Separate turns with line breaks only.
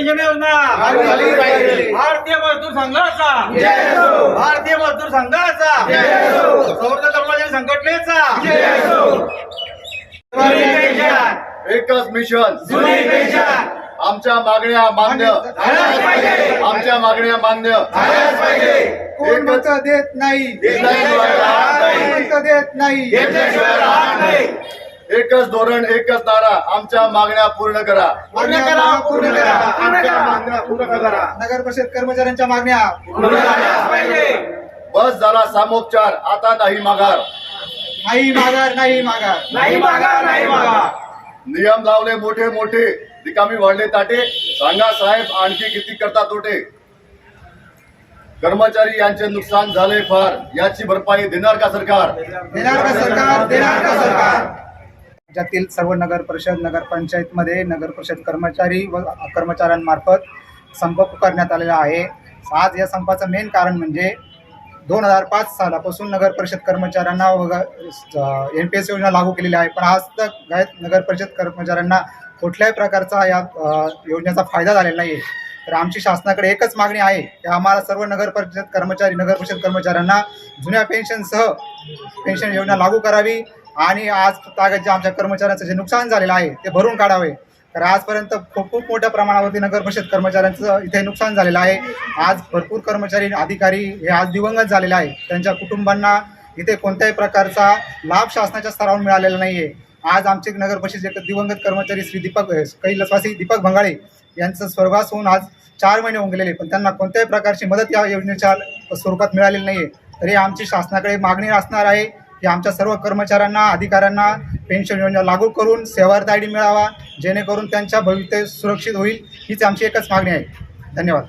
योजना
पाहिजे.
भारतीय मजदूर संघाचा. भारतीय मजदूर संघाचा. संवर्धन कर्मचारी संघटनेचा.
एकच मिशन. आमच्या मागण्या मान्य. आमच्या मागण्या मान्य.
कोण मत देत नाही? देत नाही
राहत नाही.
एकच धोरण एकच नारा. आमच्या मागण्या पूर्ण करा.
पूर्ण करा पूर्ण करा.
आमच्या
मागण्या पूर्ण करा.
नगर परिषद कर्मचाऱ्यांच्या मागण्या
पूर्ण
बस झाला सामोपचार. आता नाही माघार.
नाही माघार नाही माघार.
नाही मागा नाही मागा
नियम लावले मोठे मोठे. रिकामी वाढले ताटे. सांगा साहेब आणखी किती करता तोटे? कर्मचारी यांचे नुकसान झाले फार. याची भरपाई देणार का सरकार?
देणार का सरकार? देणार का सरकार? ज्यातील सर्व नगर परिषद नगरपंचायतमध्ये नगर परिषद कर्मचारी व कर्मचाऱ्यांमार्फत संप पुकारण्यात आलेला आहे. आज या संपाचं मेन कारण म्हणजे दोन हजार पाच सालापासून नगर परिषद कर्मचाऱ्यांना एन पी एस योजना लागू केलेली आहे. पण आज तक नगर परिषद कर्मचाऱ्यांना कुठल्याही प्रकारचा या योजनेचा फायदा झालेला नाही आहे तर आमची शासनाकडे एकच मागणी आहे की आम्हाला सर्व नगर परिषद कर्मचारी नगर परिषद कर्मचाऱ्यांना जुन्या पेन्शनसह पेन्शन योजना लागू करावी आणि आज तागत जे आमच्या कर्मचाऱ्यांचं जे नुकसान झालेलं आहे ते भरून काढावे. तर आजपर्यंत खूप खूप मोठ्या प्रमाणावरती नगर परिषद कर्मचाऱ्यांचं इथे नुकसान झालेलं आहे. आज भरपूर कर्मचारी अधिकारी हे आज दिवंगत झालेले आहे. त्यांच्या कुटुंबांना इथे कोणत्याही प्रकारचा लाभ शासनाच्या स्तरावर मिळालेला नाही आहे आज आमचे नगर परिषदेचे दिवंगत कर्मचारी श्री दीपक कैलासवासी दीपक भंगाळे यांचं स्वर्गास होऊन आज चार महिने होऊन गेलेले. पण त्यांना कोणत्याही प्रकारची मदत या योजनेच्या स्वरूपात मिळालेली नाही आहे तरी आमची शासनाकडे मागणी असणार आहे की आमच्या सर्व कर्मचाऱ्यांना अधिकाऱ्यांना पेन्शन योजना लागू करून सेवार्थ आय डी मिळावा जेणेकरून त्यांच्या भविष्य सुरक्षित होईल हीच आमची एकच मागणी आहे. धन्यवाद.